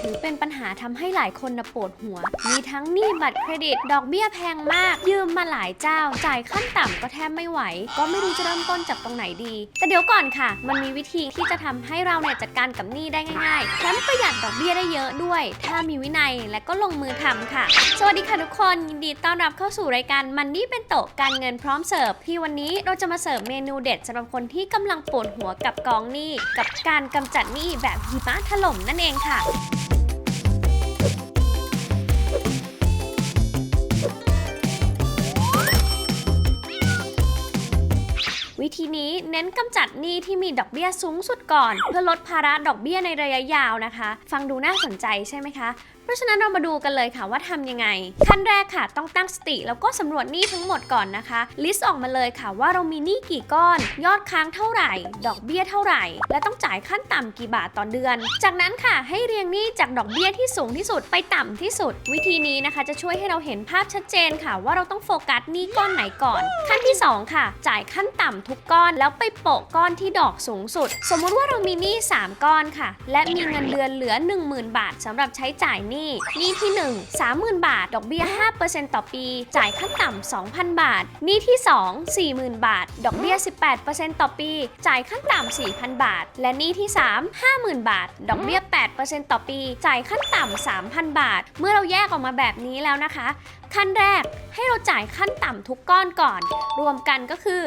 ถือเป็นปัญ ทำให้หลายคนนะปวดหัว มีทั้งหนี้บัตรเครดิต ดอกเบี้ยแพงมาก ยืมมาหลายเจ้า จ่ายขั้นต่ำก็แทบไม่ไหว ก็ไม่รู้จะเริ่มต้นจากตรงไหนดี แต่เดี๋ยวก่อนค่ะ มันมีวิธีที่จะทำให้เราเนี่ยจัดการกับหนี้ได้ง่ายๆแถมประหยัดดอกเบี้ยได้เยอะด้วย ถ้ามีวินัยและก็ลงมือทำค่ะ สวัสดีค่ะทุกคนยินดีต้อนรับเข้าสู่รายการมันนี่เป็นโตะการเงินพร้อมเสิร์ฟที่วันนี้เราจะมาเสิร์ฟเมนูเด็ดสำหรับคนที่กำลังปวดหัวกับกองหนี้กับการกำจัดหนี้แบบหิมะถล่มนั่นเองค่ะ วิธีนี้เน้นกำจัดหนี้ที่มีดอกเบี้ยสูงสุดก่อน เพื่อลดภาระดอกเบี้ยในระยะยาวนะคะ ฟังดูน่าสนใจใช่ไหมคะเพราะฉะนั้นเรามาดูกันเลยค่ะว่าทำยังไง ขั้นแรกค่ะต้องตั้งสติ แล้วก็สำรวจหนี้ทั้งหมดก่อนนะคะ ลิสต์ออกมาเลยค่ะว่าเรามีหนี้กี่ก้อน ยอดค้างเท่าไหร่ ดอกเบี้ยเท่าไหร่ และต้องจ่ายขั้นต่ำกี่บาทต่อเดือน จากนั้นค่ะให้เรียงหนี้จากดอกเบี้ยที่สูงที่สุดไปต่ำที่สุด วิธีนี้นะคะจะช่วยให้เราเห็นภาพชัดเจนค่ะ ว่าเราต้องโฟกัสหนี้ก้อนไหนก่อน ขั้นที่สองค่ะ จ่ายขั้นต่ำทุกก้อนแล้วไปโปะก้อนที่ดอกสูงสุด สมมุติว่าเรามีหนี้3ก้อนค่ะ และมีเงินเดือนเหลือ 10,000 บาทสำหรับใช้จ่ายหนี้หนี้ที่ 1 30,000 บาท ดอกเบี้ย 5%ต่อปี จ่ายขั้นต่ำ 2,000 บาทหนี้ที่ 2 40,000 บาท ดอกเบี้ย 18%ต่อปี จ่ายขั้นต่ำ 4,000 บาท และหนี้ที่ 3 50,000 บาท ดอกเบี้ย 8%ต่อปี จ่ายขั้นต่ำ 3,000 บาท เมื่อเราแยกออกมาแบบนี้แล้วนะคะ ขั้นแรกให้เราจ่ายขั้นต่ำทุกก้อนก่อน รวมกันก็คือ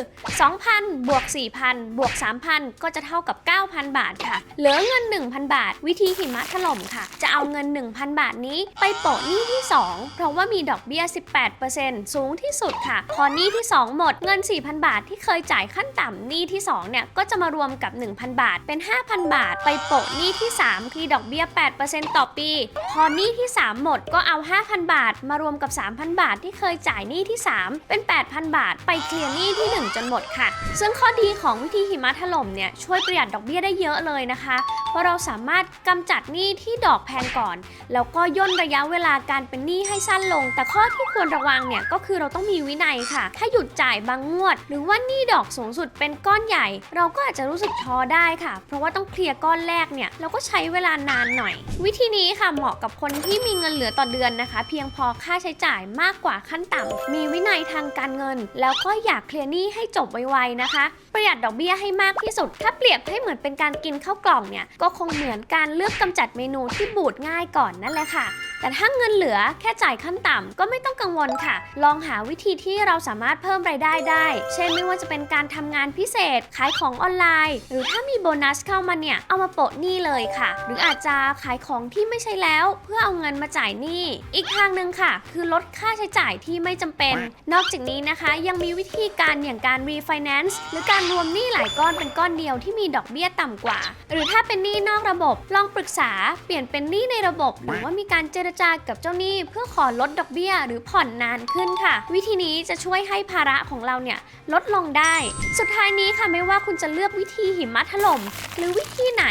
2,000 บวก 4,000 บวก 3,000 ก็จะเท่ากับ 9,000 บาทค่ะ เหลือเงิน 1,000 บาท วิธีหิมะถล่มค่ะ จะเอาเงิน 1,000บาทนี้ ไปโปะหนี้ที่ 2 เพราะว่ามีดอกเบี้ย 18%สูงที่สุดค่ะ พอหนี้ที่ 2 หมดเงิน 4,000 บาทที่เคยจ่ายขั้นต่ำหนี้ที่ 2 เนี่ย ก็จะมารวมกับ 1,000 บาทเป็น 5,000 บาท ไปโปะหนี้ที่ 3 ที่ดอกเบี้ย 8%ต่อปี พอหนี้ที่ 3 หมดก็เอา 5,000 บาท มารวมกับ 3,000 บาทที่เคยจ่ายหนี้ที่ 3 เป็น 8,000 บาท ไปเคลียร์หนี้ที่ 1 จนหมดค่ะ ซึ่งข้อดีของวิธีหิมะถล่มเนี่ยช่วยประหยัดดอกเบี้ยได้เยอะเลยนะคะ เพราะเราสามารถกำจัดหนี้ที่ดอกแพงก่อน แล้วก็ย่นระยะเวลาการเป็นหนี้ให้สั้นลง แต่ข้อที่ควรระวังเนี่ยก็คือเราต้องมีวินัยค่ะ ถ้าหยุดจ่ายบางงวด หรือว่าหนี้ดอกสูงสุดเป็นก้อนใหญ่ เราก็อาจจะรู้สึกท้อได้ค่ะ เพราะว่าต้องเคลียร์ก้อนแรกเนี่ยเราก็ใช้เวลานานหน่อย วิธีนี้ค่ะเหมาะกับคนที่มีเงินเหลือต่อเดือนนะคะ เพียงพอค่าใช้จ่ายมากกว่าขั้นต่ำมีวินัยทางการเงิน แล้วก็อยากเคลียร์หนี้ให้จบไวๆนะคะ ประหยัดดอกเบี้ยให้มากที่สุด ถ้าเปรียบให้เหมือนเป็นการกินข้าวกล่องเนี่ยก็คงเหมือนการเลือกกำจัดเมนูที่บูดง่ายก่อนนั่นแหละค่ะแต่ถ้าเงินเหลือแค่จ่ายขั้นต่ำก็ไม่ต้องกังวลค่ะ ลองหาวิธีที่เราสามารถเพิ่มรายได้ได้ เช่นไม่ว่าจะเป็นการทำงานพิเศษ ขายของออนไลน์ หรือถ้ามีโบนัสเข้ามาเนี่ยเอามาโปะหนี้เลยค่ะ หรืออาจจะขายของที่ไม่ใช่แล้ว เพื่อเอาเงินมาจ่ายหนี้ อีกทางหนึ่งค่ะ คือลดค่าใช้จ่ายที่ไม่จำเป็น นอกจากนี้นะคะยังมีวิธีการอย่างการ refinance หรือการรวมหนี้หลายก้อนเป็นก้อนเดียวที่มีดอกเบี้ยต่ำกว่า หรือถ้าเป็นหนี้นอกระบบ ลองปรึกษาเปลี่ยนเป็นหนี้ในระบบ หรือว่ามีการเจรจากับเจ้าหนี้เพื่อขอลดดอกเบี้ยหรือผ่อนนานขึ้นค่ะ วิธีนี้จะช่วยให้ภาระของเราเนี่ยลดลงได้ สุดท้ายนี้ค่ะไม่ว่าคุณจะเลือกวิธีหิมะถล่ม หรือวิธีไหน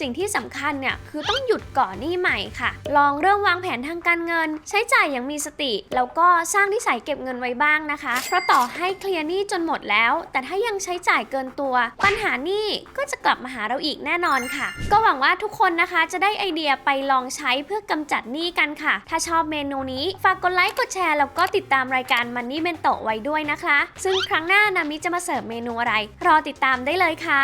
สิ่งที่สำคัญเนี่ยคือต้องหยุดก่อนหนี้ใหม่ค่ะ ลองเริ่มวางแผนทางการเงิน ใช้จ่ายอย่างมีสติ แล้วก็สร้างนิสัยเก็บเงินไว้บ้างนะคะ เพราะต่อให้เคลียร์หนี้จนหมดแล้ว แต่ถ้ายังใช้จ่ายเกินตัว ปัญหาหนี้ก็จะกลับมาหาเราอีกแน่นอนค่ะ ก็หวังว่าทุกคนนะคะจะได้ไอเดียไปลองใช้เพื่อกำจัดหนี้กันค่ะ ถ้าชอบเมนูนี้ฝากกดไลค์กดแชร์แล้วก็ติดตามรายการมันนี่เบนโตไว้ด้วยนะคะ ซึ่งครั้งหน้านามิจะมาเสิร์ฟเมนูอะไร รอติดตามได้เลยค่ะ